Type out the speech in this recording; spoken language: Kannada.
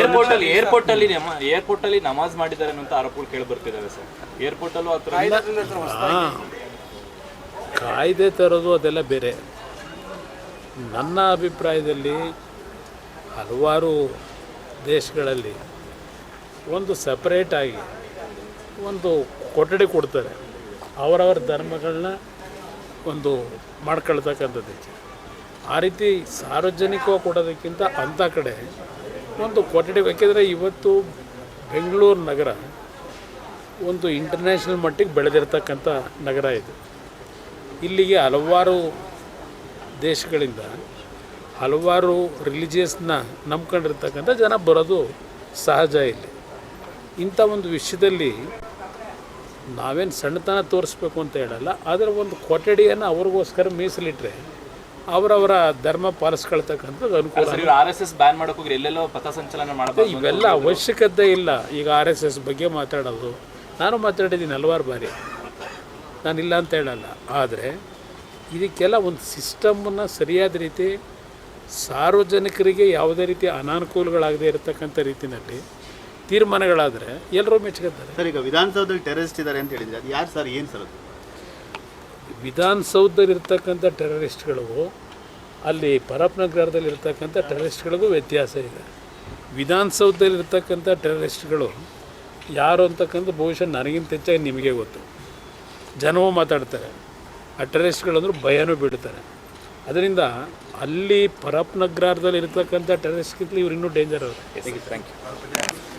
ಏರ್ಪೋರ್ಟ್ ಅಲ್ಲಿ ಏರ್ಪೋರ್ಟ್ ಅಲ್ಲಿ ಏರ್ಪೋರ್ಟ್ ಅಲ್ಲಿ ನಮಾಜ್ ಮಾಡಿದ್ದಾರೆ ಅಂತ ಆರೋಪಗಳು ಕೇಳಿ ಬರ್ತಿದಾವೆ ಸರ್. ಏರ್ಪೋರ್ಟ್ ಅಲ್ಲೂ ಕಾಯ್ದೆ ತರೋದು ಅದೆಲ್ಲ ಬೇರೆ. ನನ್ನ ಅಭಿಪ್ರಾಯದಲ್ಲಿ ಹಲವಾರು ದೇಶಗಳಲ್ಲಿ ಒಂದು ಸಪ್ರೇಟಾಗಿ ಒಂದು ಕೊಠಡಿ ಕೊಡ್ತಾರೆ. ಅವರವರ ಧರ್ಮಗಳನ್ನ ಒಂದು ಮಾಡ್ಕೊಳ್ತಕ್ಕಂಥದ್ದು. ಆ ರೀತಿ ಸಾರ್ವಜನಿಕವಾಗಿ ಕೊಡೋದಕ್ಕಿಂತ ಅಂಥ ಕಡೆ ಒಂದು ಕೊಠಡಿ ಯಾಕೆಂದರೆ ಇವತ್ತು ಬೆಂಗಳೂರು ನಗರ ಒಂದು ಇಂಟರ್ನ್ಯಾಷನಲ್ ಮಟ್ಟಿಗೆ ಬೆಳೆದಿರ್ತಕ್ಕಂಥ ನಗರ ಇದು. ಇಲ್ಲಿಗೆ ಹಲವಾರು ದೇಶಗಳಿಂದ ಹಲವಾರು ರಿಲಿಜಿಯಸ್ನ ನಂಬ್ಕೊಂಡಿರ್ತಕ್ಕಂಥ ಜನ ಬರೋದು ಸಹಜ ಇಲ್ಲಿ. ಇಂಥ ಒಂದು ವಿಷಯದಲ್ಲಿ ನಾವೇನು ಸಣ್ಣತನ ತೋರಿಸ್ಬೇಕು ಅಂತ ಹೇಳಲ್ಲ, ಆದರೆ ಒಂದು ಕೊಠಡಿಯನ್ನು ಅವ್ರಿಗೋಸ್ಕರ ಮೀಸಲಿಟ್ಟರೆ ಅವರವರ ಧರ್ಮ ಪಾಲಿಸ್ಕೊಳ್ತಕ್ಕಂಥದ್ದು ಅನುಕೂಲ. ಆರ್ ಎಸ್ ಎಸ್ ಬ್ಯಾನ್ ಮಾಡೋಕೆ ಹೋಗಿ ಎಲ್ಲೆಲ್ಲೋ ಪಥಸಂಚಲನ ಮಾಡಬಹುದು ಇವೆಲ್ಲ ಅವಶ್ಯಕತೆ ಇಲ್ಲ. ಈಗ ಆರ್ ಎಸ್ ಎಸ್ ಬಗ್ಗೆ ಮಾತಾಡೋದು. ನಾನು ಮಾತಾಡಿದ್ದೀನಿ ಹಲವಾರು ಬಾರಿ. ನಾನಿಲ್ಲ ಅಂತ ಹೇಳಲ್ಲ. ಆದರೆ ಇದಕ್ಕೆಲ್ಲ ಒಂದು ಸಿಸ್ಟಮನ್ನು ಸರಿಯಾದ ರೀತಿ ಸಾರ್ವಜನಿಕರಿಗೆ ಯಾವುದೇ ರೀತಿ ಅನಾನುಕೂಲಗಳಾಗದೇ ಇರತಕ್ಕಂಥ ರೀತಿಯಲ್ಲಿ ತೀರ್ಮಾನಗಳಾದರೆ ಎಲ್ಲರೂ ಮೆಚ್ಕೊತಾರೆ ಸರ್ ಈಗ ವಿಧಾನಸೌಧದಲ್ಲಿ ಟೆರರಿಸ್ಟ್ ಇದ್ದಾರೆ ಅಂತ ಹೇಳಿದ್ರೆ ಅದು ಯಾರು ಸರ್ ಏನು ಸರ್ ಅದು? ವಿಧಾನಸೌಧದಲ್ಲಿರ್ತಕ್ಕಂಥ ಟೆರರಿಸ್ಟ್ಗಳಿಗೂ ಅಲ್ಲಿ ಪರಪ್ನಗರದಲ್ಲಿ ಇರ್ತಕ್ಕಂಥ ಟೆರರಿಸ್ಟ್ಗಳಿಗೂ ವ್ಯತ್ಯಾಸ ಇದೆ. ವಿಧಾನಸೌಧದಲ್ಲಿರ್ತಕ್ಕಂಥ ಟೆರರಿಸ್ಟ್ಗಳು ಯಾರು ಅಂತಕ್ಕಂಥ ಬಹುಶಃ ನನಗಿಂತ ಹೆಚ್ಚಾಗಿ ನಿಮಗೆ ಗೊತ್ತು. ಜನವೂ ಮಾತಾಡ್ತಾರೆ. ಆ ಟೆರರಿಸ್ಟ್ಗಳು ಅಂದ್ರೆ ಭಯನೂ ಬಿಡ್ತಾರೆ ಅದರಿಂದ ಅಲ್ಲಿ ಪರಪ್ನಗರದಲ್ಲಿ ಇರ್ತಕ್ಕಂಥ ಟೆರರಿಸ್ಟ್ಗಿಂತಲೂ ಇವ್ರು ಇನ್ನೂ ಡೇಂಜರ್ ಅವರು. Thank you